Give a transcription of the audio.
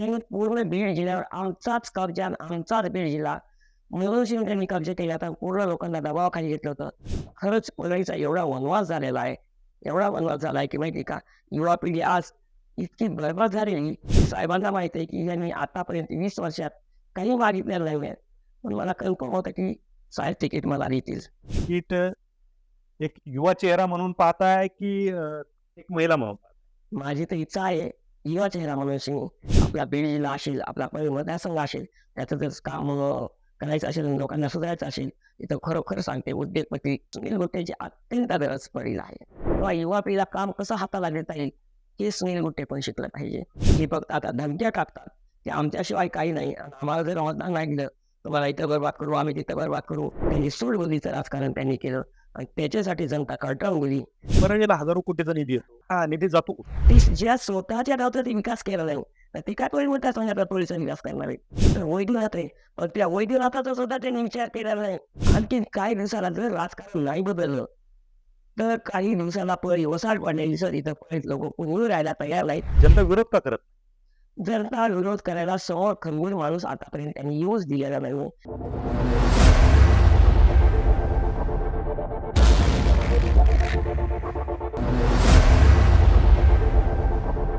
त्यांनी पूर्ण बीड जिल्ह्यावर आमचाच कब्जा आमचाच बीड जिल्हा म्हणून शिवून त्यांनी कब्जा केला तर पूर्ण लोकांना दबावाखाली घेतलं होतं खरंच पलईचा एवढा वनवास झालेला आहे एवढा वनवास झाला आहे की माहिती का युवा पिढी आज इतकी बरबाद झालेली साहेबांना माहिती आहे की यांनी आतापर्यंत वीस वर्षात काही मागितलेलं नाही पण मला कन्फर्म होतं की साहेब तिकीट मला देतील कीट एक युवा चेहरा म्हणून पाहताय की एक महिला म्हणून? माझी तर इच्छा आहे युवा चेहरा म्हणून सिंग आपला बीड जिल्हा असेल आपला परि मतदारसंघ असेल त्याचं जर काम करायचं असेल लोकांना सुधारायचं असेल इथं खरोखर सांगते उद्योगपती सुनील गुट्टेची अत्यंत गरज पडली आहे तेव्हा युवा पिढीला काम कसं हाताला घेता येईल हे सुनील गुट्टे पण शिकलं पाहिजे. हे फक्त आता धमक्या टाकतात ते आमच्याशिवाय काही नाही. आम्हाला जर मतदान दिलं तुम्हाला इथं बरबाद करू आम्ही तिथं बरबाद करू. त्यांनी सूडबुद्धीचं राजकारण त्यांनी केलं आणि त्याच्यासाठी जनता कंटाळून गेली परंजीला हजारो कोटीचा निधी हा निधी जातो? ती ज्या स्वतःच्या गावचा विकास केला नाही टीका टोळी मोठ्या संघाचा टोळीचा विकास करणार आहे वैद्यनाथ आहे पण त्या वैद्यनाथाचा सुद्धा त्यांनी विचार केला नाही आणखी काही दिवसाला जर राजकारण नाही बदललं तर काही दिवसाला पण वसाट पाडण्याची सर इथं पळीत लोक उभं राहायला तयार नाहीत जनता विरोध का करत जनता विरोध करायला समोर खंगून माणूस आतापर्यंत त्यांनी यूज दिलेला नाही